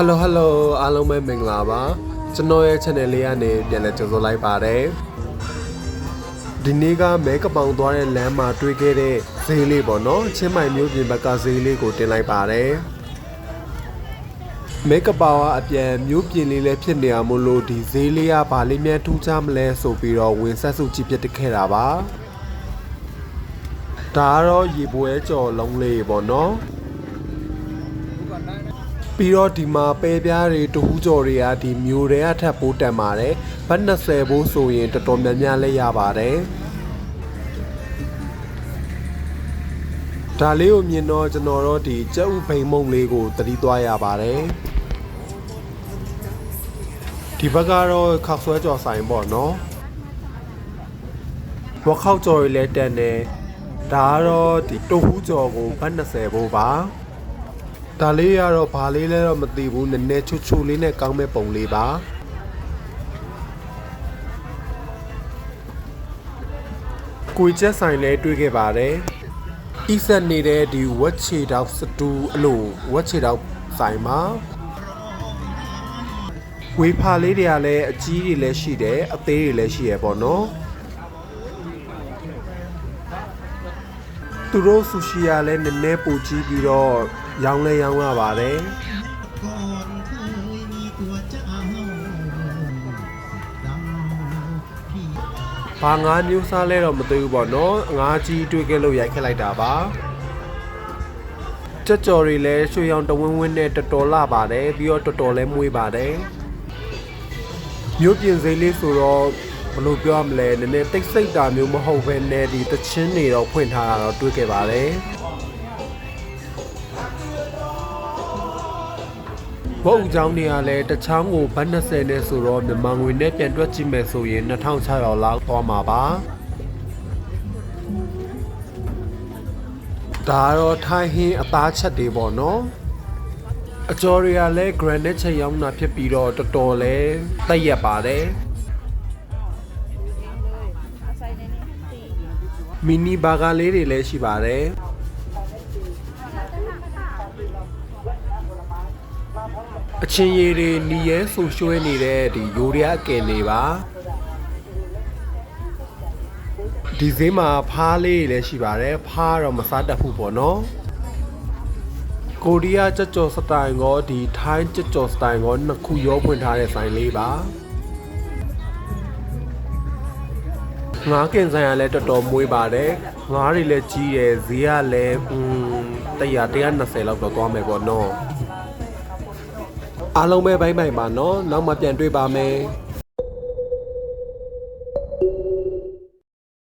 Hello Hello အားလုံးပဲမင်္ဂလာပါကျွန်တော်ရဲ့ channel လေးကနေပြန်လည်ကြိုဆိုလိုက်ပါတယ်ဒီနေ့ကမဲကပောင်သွားတဲ့လမ်းမှာတွေ့ခဲ့တဲ့ဈေးလေးပေါ့နော်ချင်းမိုင်မျိုးပြင်ဘက်ကဈေးလေးကိုတင်လိုက်ပါတယ်မဲကပောင်ကအပြန်မျိုးပြင်လေးလည်းဖြစ်နေအောင်မလို့ဒီဈေးလေးကဘာလေးများထူးခြားမလဲဆိုပြီးတော့ဝင်ဆက်စုကြည့်ပြစ်တက်ခဲ့တာပါဒါကတော့ရေပွဲကြော်လုံးလေးပေါ့နော် ပြီးတော့ဒီမှာပဲပြားတွေတဟူးကြော်တွေကဒီမျိုးတွေကထပ်ပိုးတက်ပါတယ်ဘတ်20ဘိုးဆိုရင်တော်တော်များများလည်းရပါတယ်ဒါလေးကိုမြင်တော့ကျွန်တော်တို့ဒီကြက်ဥဘိန်မုံလေးကိုတတိသွားရပါတယ်ဒီဘက်ကတော့ခောက်ဆွဲကြော်ဆိုင်ပေါ့နော်ဝက်ခောက်ကြော်တွေလည်းတက်နေဒါကတော့ဒီတဟူးကြော်ကိုဘတ်20ဘိုးပါ ဒါလေးကတော့ဘာလေးလဲတော့မသိဘူးနည်းနည်းချွတ်ချွတ်လေးနဲ့ကောင်းမဲ့ပုံလေးပါကိုချက်ဆိုင်လဲတွေ့ခဲ့ပါတယ်ဤဆက်နေတဲ့ဒီဝက်ချေတောက်စတူအလို့ဝက်ချေတောက်ဆိုင်မှာဝေဖာလေးတွေကလည်းအကြီးတွေလည်းရှိတယ်အသေးတွေလည်းရှိရပေါ့နော်သူတို့ဆူရှီကလည်းနည်းနည်းပိုကြီးပြီးတော့ ရောင်းလဲရောင်းရပါတယ်ဘာငါးမျိုးစားလဲတော့မသိဘူးပေါ့နော်ငါးကြီးတွေ့ခဲ့လို့ရိုက်ခက်လိုက်တာပါကြက်ကြော်တွေလည်းရွှေရောင်တဝင်းဝင်းနဲ့တော်တော်လာပါတယ်ပြီးတော့တော်တော်လည်းမွေးပါတယ်မျိုးပြင်စိမ့်လေးဆိုတော့ဘယ်လိုပြောရမလဲနည်းနည်းတိတ်ဆိတ်တာမျိုးမဟုတ်ဘဲနဲ့ဒီတချင်းတွေတော့ဖွင့်ထားတာတော့တွေ့ခဲ့ပါတယ် ဘုတ်အကြောင်းတွေကလည်းတစ်ချောင်းကိုဘတ်20နဲ့ဆိုတော့မြန်မာငွေနဲ့ပြန်တွက်ကြည့်မယ်ဆိုရင်2600လောက်သွားမှာပါဒါကတော့ထိုင်းဟင်းအသားချက်တွေပေါ့နော်အကျော်တွေကလည်း granite ချက်ရောင်းတာဖြစ်ပြီးတော့တော်တော်လေးတက်ရက်ပါတယ်မီနီဘာဂါလေးတွေလည်းရှိပါတယ် အချင်းရည်တွေနီရဲဆူရွှဲနေတဲ့ဒီယိုရီးယားအကယ်နေပါဒီဈေးမှာဖားလေးတွေလည်းရှိပါတယ်ဖားတော့မစားတတ်ဘူးပေါ့နော်ကိုရီးယားကြက်ကြော်စတိုင်ကောဒီထိုင်းကြက်ကြော်စတိုင်ကောနှစ်ခုရောဖွင့်ထားတဲ့ဆိုင်လေးပါငါးကင်ဆိုင်ကလည်းတော်တော်မွေးပါတယ်ငါးတွေလည်းကြီးတယ်ဈေးကလည်းอืม100 120လောက်တော့သွားမယ်ပေါ့နော် အားလုံးပဲဘိုင်းဘိုင်ပါနော်နောက်မှပြန်တွေ့ပါမယ်